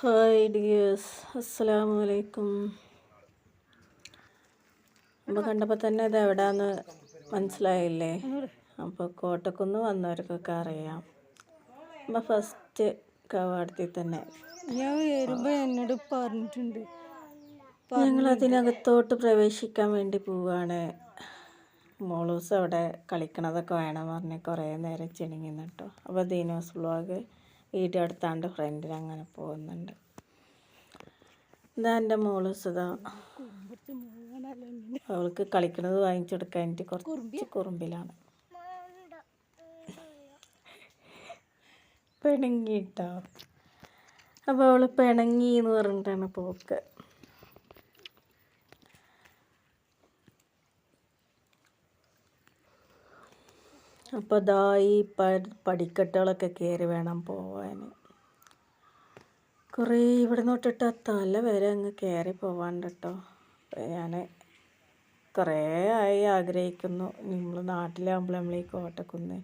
Hi dears അസ്സലാമു അലൈക്കും അപ്പോൾ കണ്ടപ്പോൾ തന്നെ ഇത് എവിടെയാന്ന് മനസ്സിലായില്ലേ? അപ്പോൾ കോട്ടക്കുന്ന് വന്നവർക്കൊക്കെ അറിയാം. അപ്പോൾ ഫസ്റ്റ് കവാടത്തിൽ തന്നെ. ഞാൻ വരുമ്പോൾ എന്നോട് പറഞ്ഞിട്ടുണ്ട്. ഞങ്ങൾ അതിനകത്തോട്ട് പ്രവേശിക്കാൻ വേണ്ടി പോവുകയാണ് മോളൂസ് അവിടെ കളിക്കണതൊക്കെ വേണം പറഞ്ഞ് കുറേ നേരം ചിണുങ്ങി അപ്പോൾ ദീനോസ് വ്ളോഗ് വീഡിയോ എടുത്താണ്ട് ഫ്രണ്ടിൽ അങ്ങനെ പോകുന്നുണ്ട്. ഇതാ എന്റെ മോൾ സുധാ. അവൾക്ക് കളിക്കണത് വാങ്ങിച്ചെടുക്കാൻ എനിക്ക് കുറച്ച് കുറുമ്പിലാണ്. പിണങ്ങിട്ടോ? അപ്പോൾ അവൾ പിണങ്ങി എന്ന് പറഞ്ഞിട്ടാണ് പോക്ക്. അപ്പോൾ ഇതാ ഈ പ- പടിക്കെട്ടുകളൊക്കെ കയറി വേണം പോവാൻ. കുറേ ഇവിടെ തൊട്ടിട്ട് തല വരെ അങ്ങ് കയറി പോവാണ്ട് കേട്ടോ ഞാൻ കുറേ ആയി ആഗ്രഹിക്കുന്നു. നമ്മൾ നാട്ടിലാകുമ്പോൾ നമ്മൾ ഈ കോട്ടക്കുന്ന്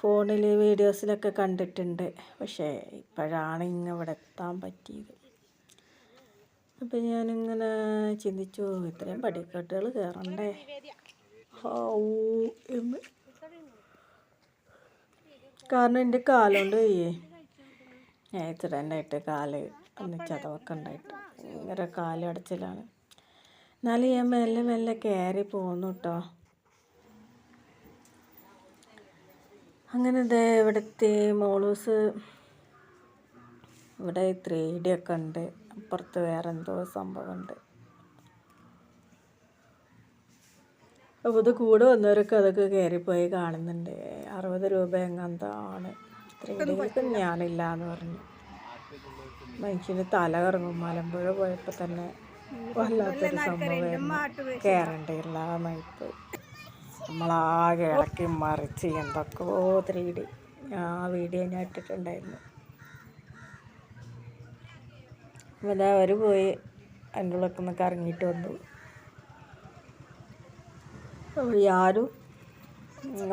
ഫോണിൽ വീഡിയോസിലൊക്കെ കണ്ടിട്ടുണ്ട്. പക്ഷേ ഇപ്പോഴാണ് ഇങ്ങ് ഇവിടെ എത്താൻ പറ്റിയത്. അപ്പം ഞാനിങ്ങനെ ചിന്തിച്ചു ഇത്രയും പടിക്കെട്ടുകൾ കയറണ്ടേ ഹൗ എന്ന് കാരണം എന്റെ കാലുകൊണ്ട് വയ്യേ. ആക്സിഡന്റായിട്ട് കാൽ ഒന്ന് ചതവൊക്കെ ഉണ്ടായിട്ട്. ഭയങ്കര കാലടച്ചിലാണ് എന്നാലും ഞാൻ മെല്ലെ മെല്ലെ കയറി പോന്നു കേട്ടോ അങ്ങനെ ഇതേ ഇവിടുത്തെ മോളൂസ് ഇവിടെ ത്രീ ഡി ഒക്കെ ഉണ്ട്. അപ്പുറത്ത് വേറെ എന്തോ സംഭവമുണ്ട് അപ്പോൾ ഇത് കൂടെ വന്നവരൊക്കെ അതൊക്കെ കയറിപ്പോയി കാണുന്നുണ്ട്. അറുപത് രൂപ എങ്ങാന്താണ് ഇത്രയും ഞാനില്ല എന്ന് പറഞ്ഞു. മനുഷ്യന് തല കറങ്ങും. മലമ്പുഴ പോയപ്പോൾ തന്നെ വല്ലാത്തൊരു സംഭവമായിരുന്നു. കയറണ്ടില്ല മൈപ്പോയി നമ്മളാകെ ഇളക്കി മറിച്ച് എന്തൊക്കെയോ ത്രീ ഡി ആ വീഡിയോ ഞാൻ ഇട്ടിട്ടുണ്ടായിരുന്നു. അപ്പോൾ അവർ പോയി അതിന്റെ ഉള്ളൊക്കെ ഒന്ന് കറങ്ങിയിട്ട് വന്നു. യാരും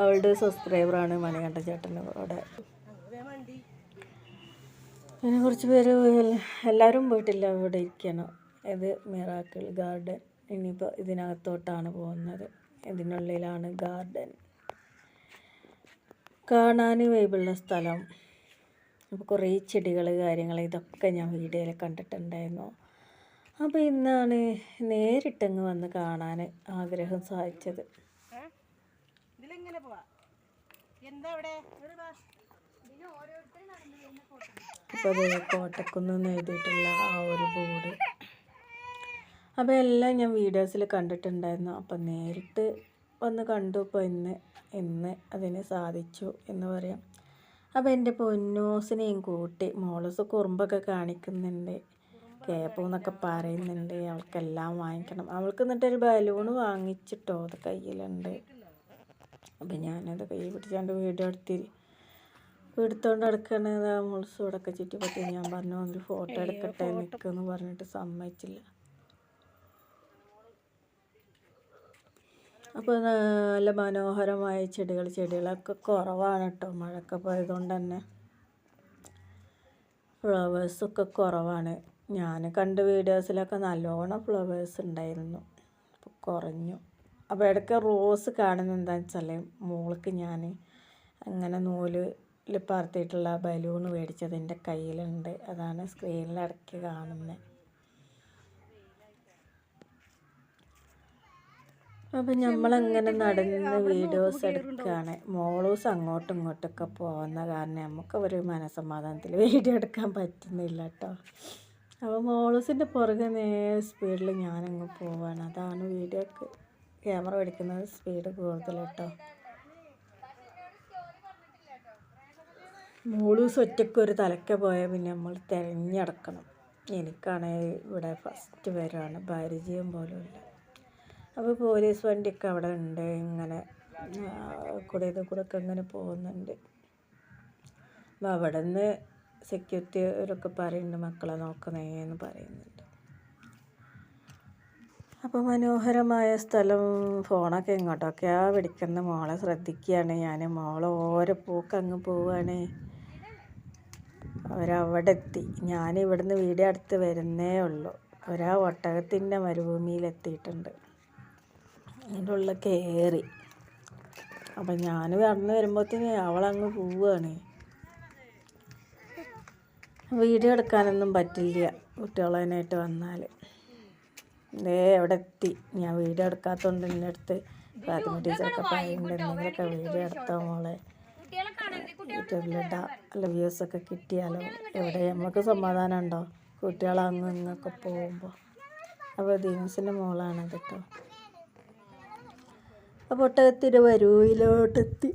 അവളുടെ സബ്സ്ക്രൈബറാണ് മണികണ്ഠ ചേട്ടൻ അവിടെ. പിന്നെ കുറച്ച് പേര് എല്ലാവരും പോയിട്ടില്ല ഇവിടെ ഇരിക്കണം ഇത് മിറാക്കിൾ ഗാർഡൻ. ഇനിയിപ്പോൾ ഇതിനകത്തോട്ടാണ് പോകുന്നത്. ഇതിനുള്ളിലാണ് ഗാർഡൻ. കാണാൻ വൈബുള്ള സ്ഥലം. അപ്പോൾ കുറേ ചെടികൾ കാര്യങ്ങൾ ഇതൊക്കെ ഞാൻ വീഡിയോയിൽ കണ്ടിട്ടുണ്ടായിരുന്നു. അപ്പോൾ ഇന്നാണ് നേരിട്ടങ്ങ് വന്ന് കാണാൻ ആഗ്രഹം സാധിച്ചത്. ഇതിലെങ്ങനെ പോവാ? എന്താ അവിടെ? അപ്പോൾ അത് കോട്ടക്കുന്ന് എഴുതിയിട്ടുള്ള ആ ഒരു ബോർഡ്. അപ്പോൾ എല്ലാം ഞാൻ വീഡിയോസിൽ കണ്ടിട്ടുണ്ടായിരുന്നു. അപ്പം നേരിട്ട് വന്ന് കണ്ടു. ഇപ്പോൾ ഇന്ന് ഇന്ന് അതിന് സാധിച്ചു എന്ന് പറയാം. അപ്പോൾ എന്റെ പൊന്നോസിനെയും കൂട്ടി മോളസ് കുറുമ്പൊക്കെ കാണിക്കുന്നുണ്ട്. കേപ്പ് എന്നൊക്കെ പറയുന്നുണ്ട്. അവൾക്കെല്ലാം വാങ്ങിക്കണം. അവൾക്ക് എന്നിട്ടൊരു ബലൂൺ വാങ്ങിച്ചിട്ടോ? അത് കയ്യിലുണ്ട്. അപ്പം ഞാനത് കൈ പിടിച്ചാണ്ട് വീഡിയോ എടുത്തി എടുത്തോണ്ട് എടുക്കണത് ആ മുൾസോടൊക്കെ ചുറ്റിപ്പറ്റി. ഞാൻ പറഞ്ഞു ഒരു ഫോട്ടോ എടുക്കട്ടെ നിൽക്കുമെന്ന് പറഞ്ഞിട്ട് സമ്മതിച്ചില്ല. അപ്പോൾ നല്ല മനോഹരമായ ചെടികൾ. ചെടികളൊക്കെ കുറവാണ് കേട്ടോ മഴയൊക്കെ പോയതുകൊണ്ട് തന്നെ. ഫ്ലവേഴ്സൊക്കെ കുറവാണ്. ഞാൻ കണ്ട വീഡിയോസിലൊക്കെ നല്ലോണം ഫ്ലവേഴ്സ് ഉണ്ടായിരുന്നു. അപ്പോൾ കുറഞ്ഞു. അപ്പോൾ ഇടയ്ക്ക് റോസ് കാണുന്നത് എന്താണെന്ന് വെച്ചാൽ മോൾക്ക് ഞാൻ അങ്ങനെ നൂലിൽ പറത്തിയിട്ടുള്ള ബലൂൺ മേടിച്ചത് എന്റെ കയ്യിലുണ്ട്. അതാണ് സ്ക്രീനിൽ ഇടയ്ക്ക് കാണുന്നത് അപ്പം നമ്മളങ്ങനെ നടന്ന് വീഡിയോസ് എടുക്കുകയാണ് മോളൂസ് അങ്ങോട്ടും ഇങ്ങോട്ടൊക്കെ പോകുന്ന കാരണം നമുക്ക് ഒരു മനസമാധാനത്തിൽ വീഡിയോ എടുക്കാൻ പറ്റുന്നില്ല കേട്ടോ അപ്പോൾ മോളൂസിന്റെ പുറകെ നേരെ സ്പീഡിൽ ഞാനങ്ങ് പോവാണ്. അതാണ് വീഡിയോക്ക് ക്യാമറ പിടിക്കുന്നത് സ്പീഡ് കൂടുതൽ കേട്ടോ മോളൂസ് ഒറ്റയ്ക്ക് ഒരു തലയ്ക്ക് പോയാൽ പിന്നെ നമ്മൾ തിരഞ്ഞടക്കണം. എനിക്കാണെങ്കിൽ ഇവിടെ ഫസ്റ്റ് പേരാണ്. പരിചയം പോലും ഇല്ല. അപ്പോൾ പോലീസ് വണ്ടിയൊക്കെ അവിടെ ഉണ്ട്. ഇങ്ങനെ കൂടെ ഇത് കൂടെ ഒക്കെ ഇങ്ങനെ പോകുന്നുണ്ട്. അപ്പോൾ അവിടെ നിന്ന് സെക്യൂരിറ്റി അവരൊക്കെ പറയുന്നുണ്ട് മക്കളെ നോക്കണേന്ന് പറയുന്നുണ്ട്. അപ്പോൾ മനോഹരമായ സ്ഥലം ഫോണൊക്കെ ഇങ്ങോട്ടൊക്കെയാ പിടിക്കുന്ന. മോളെ ശ്രദ്ധിക്കുകയാണ് ഞാൻ മോളെ ഓരോ പൂക്ക് പോവുകയാണ് അവരവിടെ എത്തി ഞാൻ ഇവിടുന്ന് വീഡിയോ അടുത്ത് വരുന്നേ ഉള്ളൂ. ഒരാ ഒട്ടകത്തിന്റെ മരുഭൂമിയിലെത്തിയിട്ടുണ്ട്. അതിന്റെ ഉള്ളിൽ കയറി. അപ്പം ഞാൻ കടന്ന് വരുമ്പോഴത്തേന് അവളങ്ങ് പോവുകയാണ് വീഡിയോ എടുക്കാനൊന്നും പറ്റില്ല കുട്ടികളതിനായിട്ട് വന്നാൽ. ദേ എവിടെ എത്തി? ഞാൻ വീഡിയോ എടുക്കാത്തതുകൊണ്ട് എന്റെ അടുത്ത് ഫാത്തിമ ടീച്ചറൊക്കെ പറയുന്നുണ്ട് എന്തെങ്കിലുമൊക്കെ വീഡിയോ എടുത്തോ മോളെ? യൂട്യൂബിലിടാം. അല്ല വ്യൂസൊക്കെ കിട്ടിയാലോ? എവിടെ? നമുക്ക് സമാധാനം ഉണ്ടോ കുട്ടികൾ അങ്ങ് ഇങ്ങൊക്കെ പോകുമ്പോൾ അപ്പോൾ ദീനസിന്റെ മോളാണ് കേട്ടോ. അപ്പോൾ ഒട്ടകത്തിന്റെ വരൂയിലോട്ടെത്തി.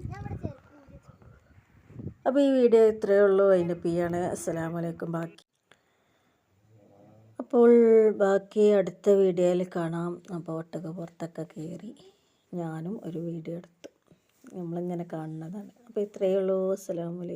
അപ്പോൾ ഈ വീഡിയോ ഇത്രയേ ഉള്ളൂ. അതിന്റെ പിയാണ് അസ്സാം വലൈക്കും ബാക്കി അപ്പോൾ ബാക്കി അടുത്ത വീഡിയോയിൽ കാണാം. അപ്പോൾ ഒട്ടക പുറത്തൊക്കെ കയറി ഞാനും ഒരു വീഡിയോ എടുത്തു. നമ്മളിങ്ങനെ കാണുന്നതാണ്. അപ്പോൾ ഇത്രയേ ഉള്ളൂ. അസ്സാം അലൈക്കും.